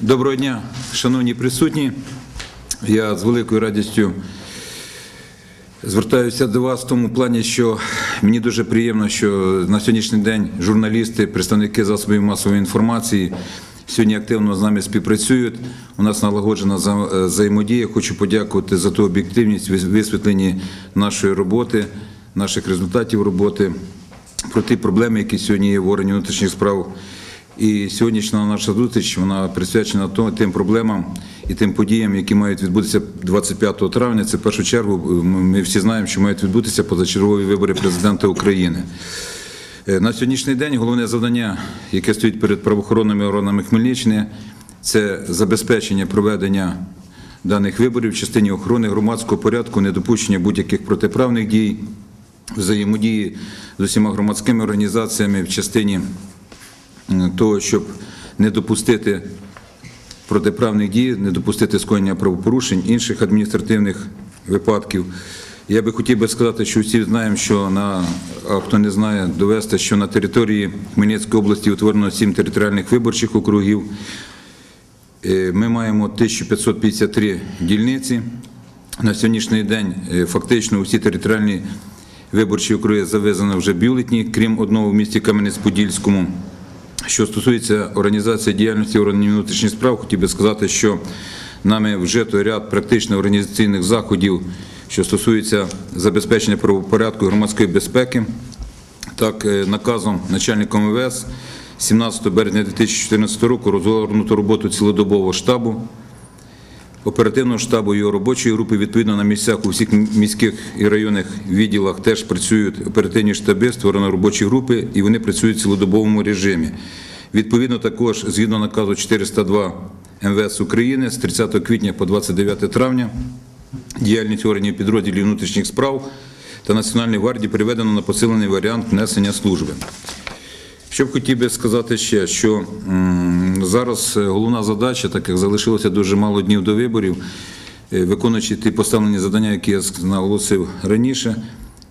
Доброго дня, шановні присутні. Я з великою радістю звертаюся до вас в тому плані, що мені дуже приємно, що на сьогоднішній день журналісти, представники засобів масової інформації сьогодні активно з нами співпрацюють. У нас налагоджена взаємодія. Хочу подякувати за ту об'єктивність висвітленні нашої роботи, наших результатів роботи, про ті проблеми, які сьогодні є в органі внутрішніх справ. І сьогоднішня наша зустріч вона присвячена тим проблемам і тим подіям, які мають відбутися 25 травня. Це в першу чергу ми всі знаємо, що мають відбутися позачергові вибори президента України. Е, На сьогоднішній день головне завдання, яке стоїть перед правоохоронними органами Хмельниччини, це забезпечення проведення даних виборів в частині охорони громадського порядку, недопущення будь-яких протиправних дій, взаємодії з усіма громадськими організаціями в частині е, того, щоб не допустити протиправних дій, не допустити скоєння правопорушень, інших адміністративних випадків. Я би хотів би сказати, що всі знаємо, що на а хто не знає, довести, що на території Хмельницької області утворено сім територіальних виборчих округів. Е, Ми маємо 1553 дільниці. На сьогоднішній день е, фактично усі територіальні виборчі округи завезено вже бюлетні, крім одного в місті Кам'янець-Подільському. Що стосується організації діяльності органів внутрішніх справ, хотів би сказати, що нами вжито ряд практично організаційних заходів, що стосується забезпечення правопорядку і громадської безпеки. Так, е, наказом начальника МВС 17 березня 2014 року розгорнуто роботу цілодобового штабу, оперативного штабу його робочої групи. Відповідно на місцях у всіх міських і районних відділах теж працюють оперативні штаби, створено робочі групи, і вони працюють в цілодобовому режимі. Відповідно, також згідно наказу 402 МВС України з 30 квітня по 29 травня діяльність органів підрозділів внутрішніх справ та Національної гвардії переведено на посилений варіант внесення служби. Що б хотів би сказати ще, що зараз е, головна задача, так як залишилося дуже мало днів до виборів, е, виконуючи ті поставлені завдання, які я наголосив раніше,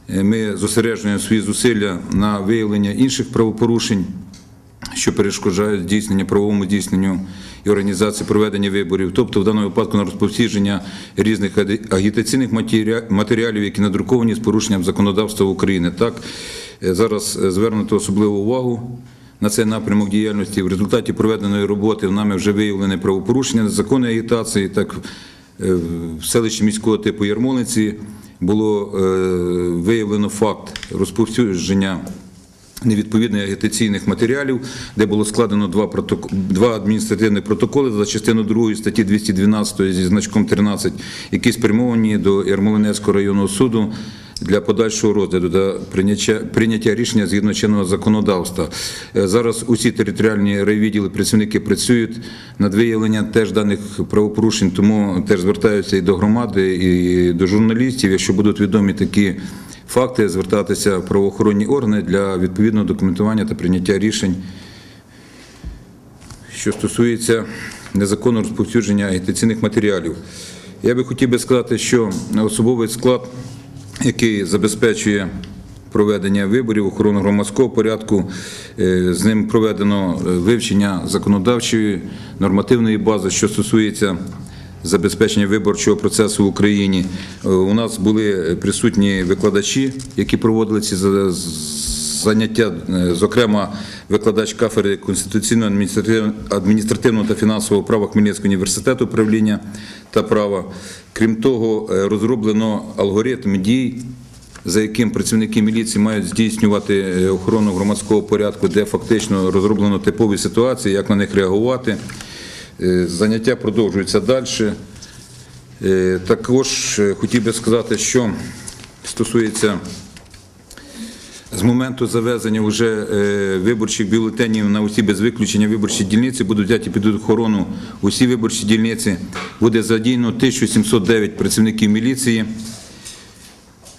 е, ми зосереджуємо свої зусилля на виявлення інших правопорушень, що перешкоджають здійснення правовому здійсненню і організації проведення виборів, тобто в даному випадку на розповсюдження різних агітаційних матеріалів, які надруковані з порушенням законодавства України. Так зараз звернуто особливу увагу. На цей напрямок діяльності в результаті проведеної роботи нами вже виявлені правопорушення незаконної агітації. Так е, в селищі міського типу Ярмолиці було е, виявлено факт розповсюдження невідповідних агітаційних матеріалів, де було складено два, проток... два адміністративних протоколи за частину 2 статті 212 зі значком 13, які спрямовані до Ярмолинецького районного суду для подальшого розгляду та прийняття, прийняття рішення згідно чинного законодавства. Е, Зараз усі територіальні райвідділи працівники працюють над виявленням теж даних правопорушень, тому теж звертаюся і до громади, і до журналістів, якщо будуть відомі такі факти, звертатися в правоохоронні органи для відповідного документування та прийняття рішень, що стосується незаконного розповсюдження агітаційних матеріалів. Я би хотів би сказати, що особовий склад, який забезпечує проведення виборів, охорону громадського порядку, е, з ним проведено е, вивчення законодавчої нормативної бази, що стосується забезпечення виборчого процесу в Україні. Е, У нас були присутні викладачі, які проводили ці заняття, е, зокрема викладач кафедри конституційного адміністративного- та фінансового права Хмельницького університету управління та права. Крім того, е, розроблено алгоритм дій. За яким працівники міліції мають здійснювати е, охорону громадського порядку, де фактично розроблено типові ситуації, як на них реагувати. Заняття продовжуються далі. Також хотів би сказати, що стосується з моменту завезення вже е, виборчих бюлетенів на усі без виключення виборчі дільниці будуть взяті під охорону усі виборчі дільниці. Буде задіяно 1709 працівників міліції.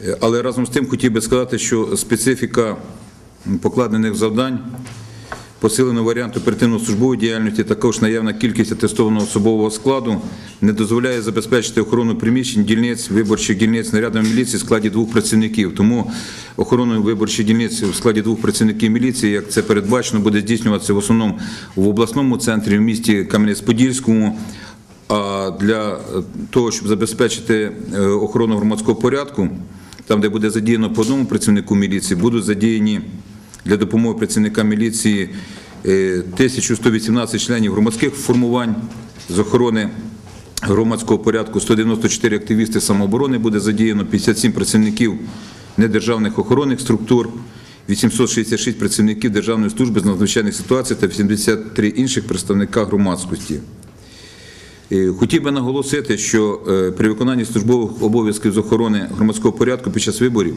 Е, Але разом з тим хотів би сказати, що специфіка покладених завдань посиленого варіанту оперативно-службової діяльності, також наявна кількість атестованого особового складу не дозволяє забезпечити охорону приміщень дільниць, виборчих дільниць нарядами міліції в складі двох працівників. Тому охорону виборчих дільниць в складі двох працівників міліції, як це передбачено, буде здійснюватися в основному в обласному центрі в місті Кам'янець-Подільському. А для того, щоб забезпечити е, охорону громадського порядку, там, де буде задіяно по одному працівнику міліції, будуть задіяні для допомоги працівникам міліції е, 1118 членів громадських формувань з охорони громадського порядку, 194 активісти самооборони буде задіяно, 57 працівників недержавних охоронних структур, 866 працівників Державної служби з надзвичайних ситуацій та 83 інших представника громадськості. Е, Хотів би наголосити, що е, при виконанні службових обов'язків з охорони громадського порядку під час виборів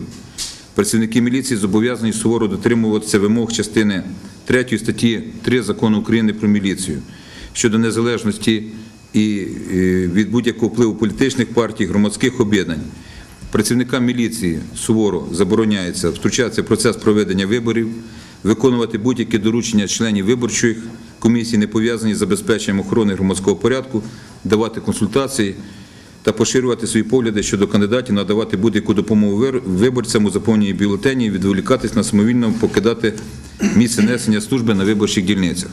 працівники міліції зобов'язані суворо дотримуватися вимог частини 3 статті 3 Закону України про міліцію щодо незалежності і е, від будь-якого впливу політичних партій, громадських об'єднань. Працівникам міліції суворо забороняється втручатися в процес проведення виборів, виконувати будь-які доручення членів виборчих комісій, не пов'язані з забезпеченням охорони громадського порядку, давати консультації та поширювати свої погляди щодо кандидатів, надавати будь-яку допомогу виборцям у заповненні бюлетені, відволікатись на самовільно покидати місце несення служби на виборчих дільницях.